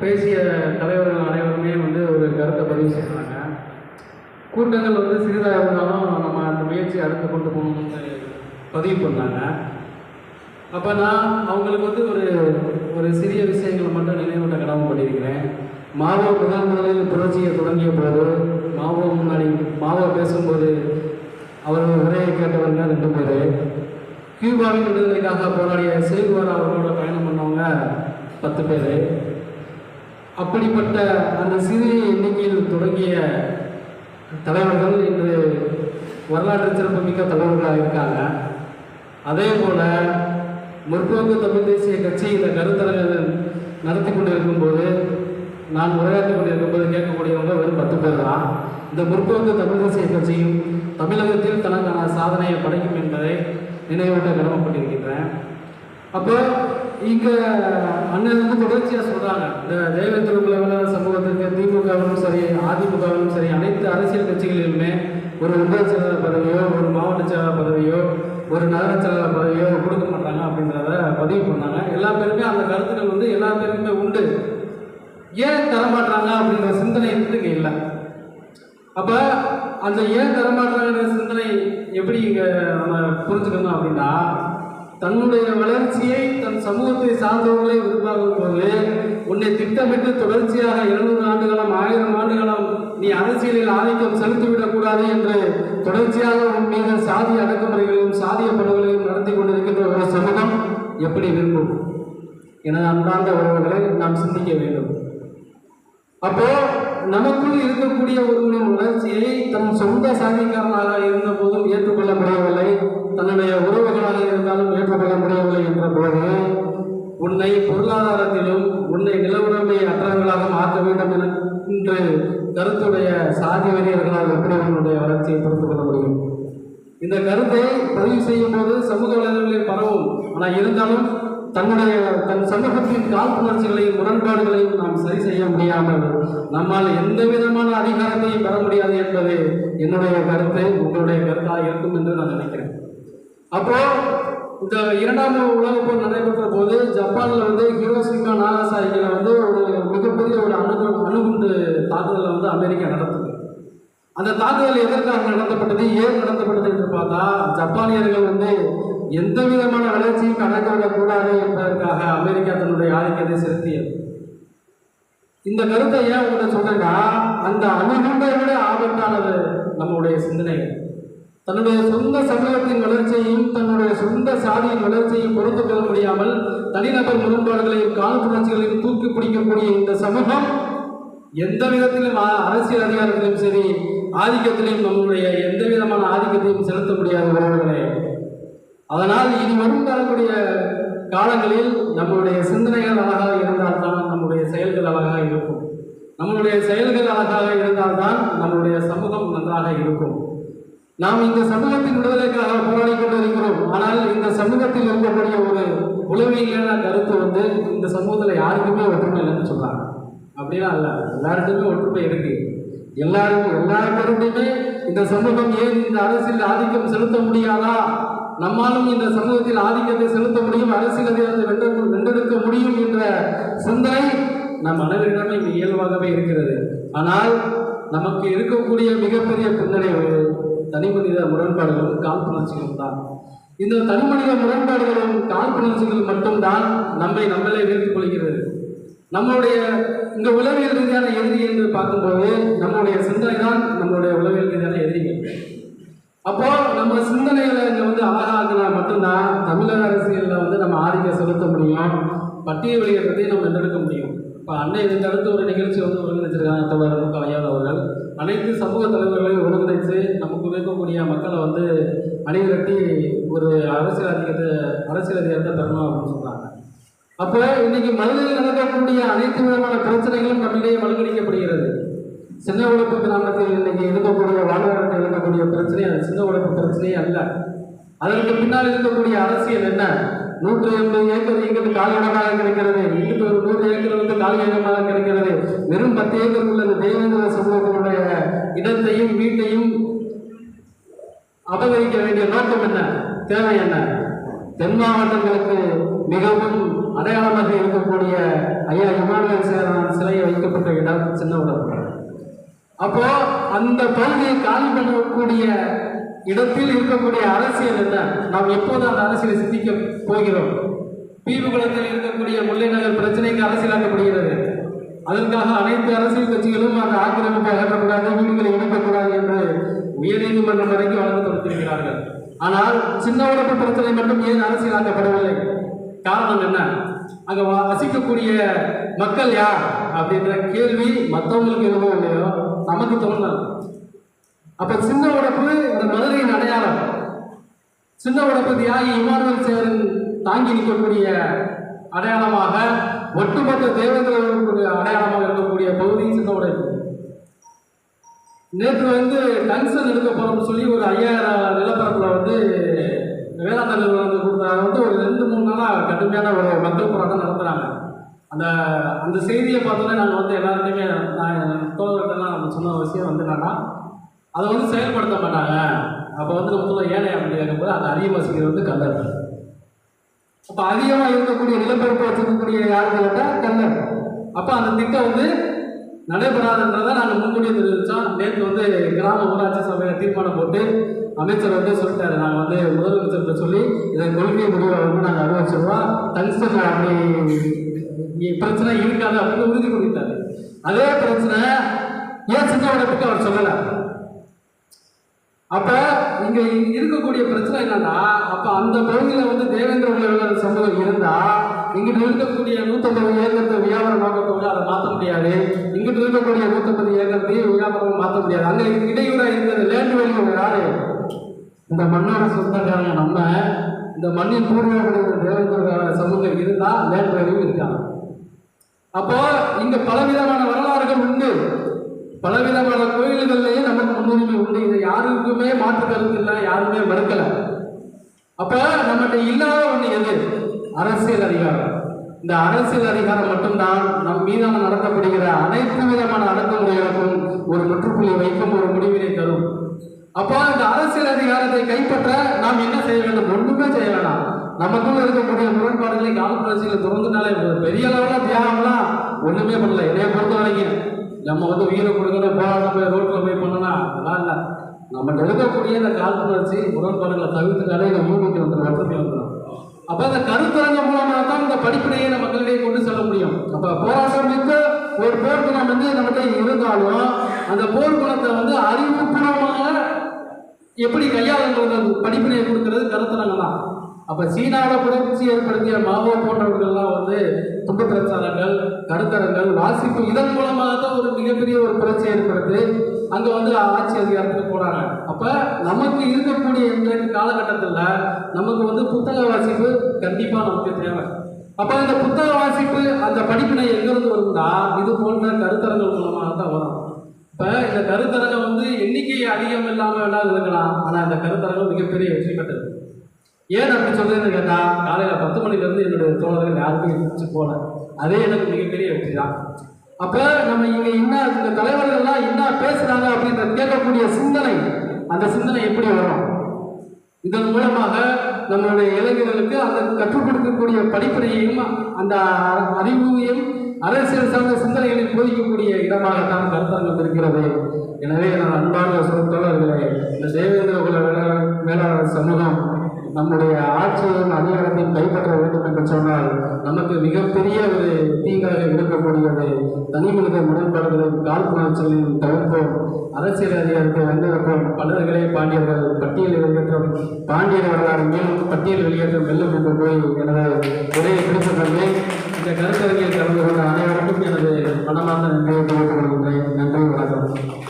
பேசிய தலைவர்கள் அனைவருமே வந்து ஒரு கருத்தை பதிவு செய்கிறாங்க. கூட்டங்கள் வந்து சிறிதாக இருந்தாலும் நம்ம அந்த முயற்சியை அடுத்து கொண்டு போகணும்னு பதிவு பண்ணாங்க. அப்போ நான் அவங்களுக்கு வந்து ஒரு ஒரு சிறிய விஷயங்களை மட்டும் நினைவூட்ட பண்ணியிருக்கிறேன். மாவோ முதல் முதலில் புரட்சியை தொடங்கிய போது மாவோ முன்னாடி மாவோ பேசும்போது அவர்கள் உரையை கேட்டவங்க ரெண்டு பேர் கியூபாவின் விடுதலைக்காக போராடிய சேகுவாரா அவர்களோட பயணம் பண்ணவங்க பத்து பேர். அப்படிப்பட்ட அந்த சிறு எண்ணிக்கையில் தொடங்கிய தலைவர்கள் இன்று வரலாற்று சிறப்புமிக்க தலைவர்களாக இருக்காங்க. அதே போல முற்போக்கு தமிழ் தேசிய கட்சி இந்த கருத்தரங்கள் நடத்தி கொண்டு இருக்கும்போது நான் உரையாற்றி கொண்டு இருக்கும்போது கேட்கக்கூடியவங்க வெறும் பத்து பேர் தான். இந்த முற்போக்கு தமிழ் தேசிய கட்சியும் தமிழகத்தில் தனக்கான சாதனையை படைக்கும் என்பதை நினைவூட்ட கடமைப்பட்டிருக்கின்றேன். அப்போ இங்கே அண்ணன் வந்து தொடர்ச்சியாக சொல்கிறாங்க இந்த தேவேந்திர குலவர சமூகத்திற்கு திமுகவும் சரி அதிமுகவும் சரி அனைத்து அரசியல் கட்சிகளிலுமே ஒரு உப செயலாளர் பதவியோ ஒரு மாவட்ட செயலாளர் பதவியோ ஒரு நகர செயலாளர் பதவியோ கொடுக்க மாட்டாங்க அப்படின்றத பதிவு பண்ணாங்க. எல்லா பேருமே அந்த கருத்துக்கள் வந்து எல்லா பேருக்குமே உண்டு. ஏன் தரமாட்டாங்க அப்படின்ற சிந்தனை வந்து இங்கே இல்லை. அப்போ அந்த ஏன் தரமாட்டாங்கன்ற சிந்தனை எப்படி இங்கே நம்ம புரிஞ்சுக்கணும் அப்படின்னா தன்னுடைய வளர்ச்சியை தன் சமூகத்தை சார்ந்தவர்களை உருவாகும் போது உன்னை திட்டமிட்டு தொடர்ச்சியாக இருநூறு ஆண்டுகளும் ஆயிரம் ஆண்டுகளும் நீ அரசியலில் ஆதிக்கம் செலுத்திவிடக் கூடாது என்று தொடர்ச்சியாக உன் மீது சாதி அடக்குமுறைகளையும் சாதிய படுகொலையும் நடத்தி கொண்டிருக்கின்ற ஒரு சமூகம் எப்படி விரும்பும் என அன்பார்ந்த உறவுகளை நாம் சிந்திக்க வேண்டும். அப்போ நமக்குள் இருக்கக்கூடிய ஒருவனின் உணர்ச்சியை தன் சொந்த சாதிக்காரனாக இருந்த போதும் ஏற்றுக்கொள்ள முடியவில்லை. தன்னுடைய உறவுகளாக இருந்தாலும் ஏற்றுக்கொள்ள முடியவில்லை என்ற போது உன்னை பொருளாதாரத்திலும் உன்னை நிலவுடைமை அற்றவர்களாக மாற்ற வேண்டும் என என்று கருத்துடைய சாதி வெறியர்களால் எப்படி உன்னுடைய வளர்ச்சியை புரிந்து கொள்ள முடியும்? இந்த கருத்தை பதிவு செய்யும் போது சமூக வலைதளங்களில் பரவும். ஆனால் இருந்தாலும் தன்னுடைய தன் சமூகத்தின் காழ்ப்புணர்ச்சிகளையும் முரண்பாடுகளையும் நாம் சரி செய்ய முடியாமல் நம்மால் எந்த விதமான அதிகாரத்தையும் பெற முடியாது என்பது என்னுடைய கருத்து உங்களுடைய கருத்தாக இருக்கும் என்று நான் நினைக்கிறேன். அப்போ இந்த இரண்டாம் உலக போர் நடைபெற்ற போது ஜப்பானில் வந்து ஹிரோசிகா நாகாசாகியில் வந்து ஒரு மிகப்பெரிய ஒரு அணுகு அணுகுண்டு தாக்குதலை வந்து அமெரிக்கா நடத்துது. அந்த தாக்குதல் எதற்காக நடத்தப்பட்டது ஏன் நடத்தப்பட்டது என்று பார்த்தா ஜப்பானியர்கள் எந்த விதமான வளர்ச்சியும் நடந்துவிடக்கூடாது என்பதற்காக அமெரிக்கா தன்னுடைய ஆதிக்கத்தை செலுத்தியது. இந்த கருத்தை ஏன் உங்களை சொல்றேன்னா அந்த அணுகுண்டை விட ஆபத்தானது நம்முடைய சிந்தனைகள். தன்னுடைய சொந்த சமூகத்தின் வளர்ச்சியையும் தன்னுடைய சொந்த சாதியின் வளர்ச்சியையும் பொறுத்து கொள்ள முடியாமல் தனிநபர் முரண்பாடுகளையும் காலப்புணர்ச்சிகளையும் தூக்கி பிடிக்கக்கூடிய இந்த சமூகம் எந்த விதத்திலும் அரசியல் அதிகாரத்திலும் சரி ஆதிக்கத்திலையும் நம்முடைய எந்த விதமான ஆதிக்கத்தையும் செலுத்த முடியாத உறவுகளே. அதனால் இனி வரும் வரக்கூடிய காலங்களில் நம்மளுடைய சிந்தனைகள் அழகாக இருந்தால்தான் நம்முடைய செயல்கள் அழகாக இருக்கும். நம்மளுடைய செயல்கள் அழகாக இருந்தால்தான் நம்மளுடைய சமூகம் நன்றாக இருக்கும். நாம் இந்த சமூகத்தின் விடுதலைக்காக போராடி கொண்டிருக்கிறோம். ஆனால் இந்த சமூகத்தில் இருக்கக்கூடிய ஒரு உளவியலான கருத்து வந்து இந்த சமூகத்தில் யாருக்குமே ஒற்றுமை இல்லைன்னு சொல்றாங்க. அப்படிலாம் அல்ல எல்லாருக்குமே ஒற்றுமை இருக்கு. எல்லாருக்கும் எல்லா பேருக்குமே இந்த சமூகம் ஏன் இந்த அரசியல் ஆதிக்கம் செலுத்த முடியாதா? நம்மாலும் இந்த சமூகத்தில் ஆதிக்கத்தை செலுத்த முடியும் அரசியல் அதிகாரத்தை வென்று வென்றெடுக்க முடியும் என்ற சிந்தனை நம் அனைவரிடமே இயல்பாகவே இருக்கிறது. ஆனால் நமக்கு இருக்கக்கூடிய மிகப்பெரிய பின்னணி தனிமனித முரண்பாடுகளும் காழ்ப்புணர்ச்சிகளும் தான். இந்த தனிமனித முரண்பாடுகளும் காழ்ப்புணர்ச்சிகள் மட்டும்தான் நம்மை நம்மளே வீழ்த்திக் கொள்கிறது. நம்மளுடைய இந்த உளவியல் ரீதியான எதிரி என்று பார்க்கும்போது நம்மளுடைய சிந்தனை தான் நம்மளுடைய உளவியல் ரீதியான எதிரிகள். அப்போ நம்ம சிந்தனை மட்டும்தான் தமிழக அரசியலில் வந்து நம்ம ஆதிக்கம் செலுத்த முடியும். பட்டியல் வெளியேற்றத்தை நம்ம வென்றெடுக்க முடியும். இப்போ அன்னை இதை தடுத்து ஒரு நிகழ்ச்சி வந்து ஒருங்கிணைச்சிருக்காங்க தோழர் மு ஐயா அவர்கள். அனைத்து சமூக தலைவர்களையும் ஒருங்கிணைத்து நமக்கு இருக்கக்கூடிய மக்களை வந்து அணிதிரட்டி ஒரு அரசியல் அதிகாரத்தை அரசியல் அதிகாரத்தை தரணும் அப்படின்னு சொல்கிறாங்க அப்போ இன்னைக்கு மனிதனில் நடக்கக்கூடிய அனைத்து விதமான பிரச்சனைகளும் நம்மிடையே வலுக்கணிக்கப்படுகிறது சின்ன உழைப்பு கிராமத்தில் இன்னைக்கு இருக்கக்கூடிய வாழ்வாதாரத்தில் இருக்கக்கூடிய பிரச்சனை அது. சின்ன உழைப்பு பிரச்சனையே அல்ல. அதற்கு பின்னால் இருக்கக்கூடிய அரசியல் என்ன? நூற்றி எண்பது ஏக்கர் இங்கிட்டு காலி கிடைக்கிறது இங்கிட்டு ஒரு நூறு ஏக்கர் வந்து காலி கிடைக்கிறது வெறும் பத்து ஏக்கர் உள்ள தேவேந்திர சமூகத்தினுடைய இடத்தையும் வீட்டையும் அபகரிக்க வேண்டிய நோக்கம் என்ன? தேவை என்ன? தென் மாவட்டங்களுக்கு மிகவும் அடையாளமாக இருக்கக்கூடிய ஐயா இமானுவேல் சேரன் சிலை வைக்கப்பட்ட இடம் சின்ன உடம்பு அப்போ அந்த பகுதியை காலி பண்ணக்கூடிய இடத்தில் இருக்கக்கூடிய அரசியல் என்ன? நாம் எப்போது அந்த அரசியலை சிந்திக்க போகிறோம்? தீவுகுளத்தில் இருக்கக்கூடிய முல்லை நகர் பிரச்சனைக்கு அரசியலாக்கப்படுகிறது. அதற்காக அனைத்து அரசியல் கட்சிகளும் அந்த ஆக்கிரமிப்பை அகற்றக்கூடாது வீடுகளை இணைக்கக்கூடாது என்று உயர்நீதிமன்றம் வரைக்கும் வழக்கு தொடுத்திருக்கிறார்கள் ஆனால் சின்ன உடம்பு பிரச்சனை மட்டும் ஏன் அரசியலாக்கப்படவில்லை? காரணம் என்ன? அங்க வசிக்கக்கூடிய மக்கள் யார்? அப்படின்ற கேள்வி மற்றவங்களுக்கு எதுவும் இல்லையோ? நமக்கு தோணலாம் அப்ப சின்ன உடம்பு இந்த மதுரையின் அடையாளம். சின்ன உடப்பு தியாகி இமானுவல் சேரன் தாங்கி நிற்கக்கூடிய அடையாளமாக ஒட்டுமொத்த தேவேந்திரர்களுடைய அடையாளமாக இருக்கக்கூடிய பகுதி சின்ன உடைப்பு. நேற்று வந்து டங்ஸ்டன் எடுக்க போறோம்னு சொல்லி ஒரு ஐயாயிரம் நிலப்பரப்புல வந்து வேதாந்த நிறுவனம் வந்து கொடுத்தாங்க. வந்து ஒரு ரெண்டு மூணு நாளா கடுமையான ஒரு மக்கள் போராட்டம் நடத்துறாங்க. அந்த அந்த செய்தியை பார்த்தோன்னே நாங்கள் வந்து எல்லாருமே நான் தோழர்கள்லாம் நம்ம சொன்ன விஷயம் வந்து என்னன்னா அதை வந்து செயல்படுத்த மாட்டாங்க. அப்போ வந்து நம்ம சொல்ல ஏழை அப்படின்னு கேட்கும்போது அந்த அதிகவாசிக்கிறது வந்து கல்லர் அப்போ அதிகமாக இருக்கக்கூடிய நிலப்பரப்பு வச்சிருக்கக்கூடிய யாருன்னு கேட்டால் கல்லர் அப்போ அந்த திட்டம் வந்து நடைபெறாதுன்றதை நாங்கள் முன்கூட்டியே தெரிவித்தோம் நேற்று வந்து கிராம ஊராட்சி சபையில் தீர்மானம் போட்டு அமைச்சர் வந்து சொல்லிட்டாரு. நாங்கள் வந்து முதலமைச்சர்கிட்ட சொல்லி இதை கொள்கை முடிவை வந்து நாங்கள் அறிவிச்சிருவோம் டங்ஸ்டன் அப்படி பிரச்சனை இருக்காது அப்படின்னு உறுதி கொடுத்தாரு அதே பிரச்சனை ஏன் சின்ன உடம்புக்கு அவர் சொல்லலை? அப்ப இங்க இருக்கக்கூடிய பிரச்சனை என்னன்னா அப்ப அந்த பகுதியில வந்து தேவேந்திர உலக சமூகம் இருந்தா இங்கிட்டு இருக்கக்கூடிய நூத்தம்பது ஏக்கரத்தை வியாபார நோக்கத்தோட அதை மாற்ற முடியாது. இங்கிட்டு இருக்கக்கூடிய நூத்தம்பது ஏக்கரத்தையும் வியாபாரம் மாற்ற முடியாது. அங்க இடையூறா இருந்த லேண்ட் வேல்யூ யாரு? இந்த மண்ணோட சொந்தக்காரங்க நம்ம. இந்த மண்ணின் பூர்வீகப்படுகிற தேவேந்திர சமூகம் இருந்தா லேண்ட் வேல்யூ இருக்காங்க அப்போ இங்க பலவிதமான வரலாறுகள் உண்டு. பலவிதமான கோயில்கள்லயே நமக்கு முன்னுரிமை உண்டு. இதை யாருக்குமே மாற்று கருத்து இல்லை யாருமே மறுக்கல. அப்ப நம்மகிட்ட இல்லாத ஒண்ணு எது? அரசியல் அதிகாரம். இந்த அரசியல் அதிகாரம் மட்டும்தான் நம் மீதான நடத்தப்படுகிற அனைத்து விதமான அடக்குமுறைகளுக்கும் ஒரு முற்றுப்புள்ளி வைக்கும் ஒரு முடிவினை தரும். அப்போ இந்த அரசியல் அதிகாரத்தை கைப்பற்ற நாம் என்ன செய்ய வேண்டும்? ஒன்றுமே செய்ய வேண்டாம் நமக்குள்ள இருக்கக்கூடிய முரண்பாடுகளை காலப்பரட்சியில் தொடர்ந்துனாலே பெரிய அளவில் தியாகம்லாம் ஒண்ணுமே பண்ணல. என்னைய பொறுத்த வரைக்கும் நம்ம வந்து உயிரை கொடுக்கணும் போராட்டம் போய் ரோட்டில் போய் பண்ணணும் அதெல்லாம் இல்லை. நம்மகிட்ட இருக்கக்கூடிய இந்த காழ்ப்புணர்ச்சி முரண்பாடுகளை தவிர்த்துக்காலே இந்த மூணுக்கு வந்துடும் வசதி வந்துடும். அப்போ அந்த கருத்தரங்க மூலமாக தான் இந்த படிப்பினையை நம்ம மக்களிடையே கொண்டு செல்ல முடியும். அப்போ போராட்டம் மிக்க ஒரு போர்க்குணம் வந்து நம்மகிட்ட இருந்தாலும் அந்த போர்க்குணத்தை வந்து அறிவு எப்படி கையாளுன்றது படிப்பினையை கொடுக்கறது கருத்தரங்கம்? தான் அப்ப சீனாவில் புரட்சி ஏற்படுத்திய மாவோ போன்றவர்கள்லாம் வந்து துண்டு பிரச்சாரங்கள் கருத்தரங்கள் வாசிப்பு இதன் மூலமாக தான் ஒரு மிகப்பெரிய ஒரு புரட்சி ஏற்படுத்தி அங்க வந்து ஆட்சி அதிகாரத்துக்கு போனாங்க அப்ப நமக்கு இருக்கக்கூடிய இன்றைய காலகட்டத்தில் நமக்கு வந்து புத்தக வாசிப்பு கண்டிப்பா நமக்கு தேவை. அப்ப இந்த புத்தக வாசிப்பு அந்த படிப்பினை எங்கிருந்து வருதுன்னா இது போன்ற கருத்தரங்கள் மூலமாக தான் வரும். இப்ப இந்த கருத்தரங்கள் வந்து அதிகம் இல்லாம வேணாலும் இருக்கலாம் ஆனா அந்த கருத்தரங்கம் மிகப்பெரிய வெற்றி பெற்றது. ஏன் அப்படி சொல்றேன்னு கேட்டா காலையில பத்து மணில இருந்து என்னுடைய தோழர்கள் யாருக்கும் இருந்துச்சு போல அதே எனக்கு மிகப்பெரிய வெற்றி தான். அப்ப நம்ம இங்க என்ன இந்த தலைவர்கள்லாம் என்ன பேசுறாங்க அப்படின்ற கேட்கக்கூடிய சிந்தனை அந்த சிந்தனை எப்படி வரும்? இதன் மூலமாக நம்மளுடைய இளைஞர்களுக்கு அந்த கற்றுக் கொடுக்கக்கூடிய படிப்பினையையும் அந்த அறிவையும் அரசியல் சார்ந்த சிந்தனைகளை போதிக்கக்கூடிய இடமாகத்தான் கருத்தரங்கம் இருக்கிறது. எனவே நான் அன்பான தோழர்களே இந்த தேவேந்திர குல வேளாளர் சமூகம் நம்முடைய ஆட்சியின் அதிகாரத்தையும் கைப்பற்ற வேண்டும் என்று சொன்னால் நமக்கு மிகப்பெரிய ஒரு தீங்காக இருக்கக்கூடியது தனி மனித முரண்பாடுகளின் காழ்ப்புணர்ச்சிகளையும் தவிர்ப்போம். அரசியல் அதிகாரத்தை வென்றெடுப்போம் பலர்களே பாண்டியர்கள் பட்டியல் வெளியேற்றம் பாண்டியர் வரலாறு மேலும் பட்டியல் வெளியேற்றம் வெல்லும் என்று போய் எனது உரையை பிடித்து தந்தேன் இந்த கருத்தரங்கில் கலந்து கொண்ட அனைவருக்கும் எனது மனமார்ந்த நன்றியை தெரிவித்துக் கொள்கின்றேன். நன்றி வணக்கம்.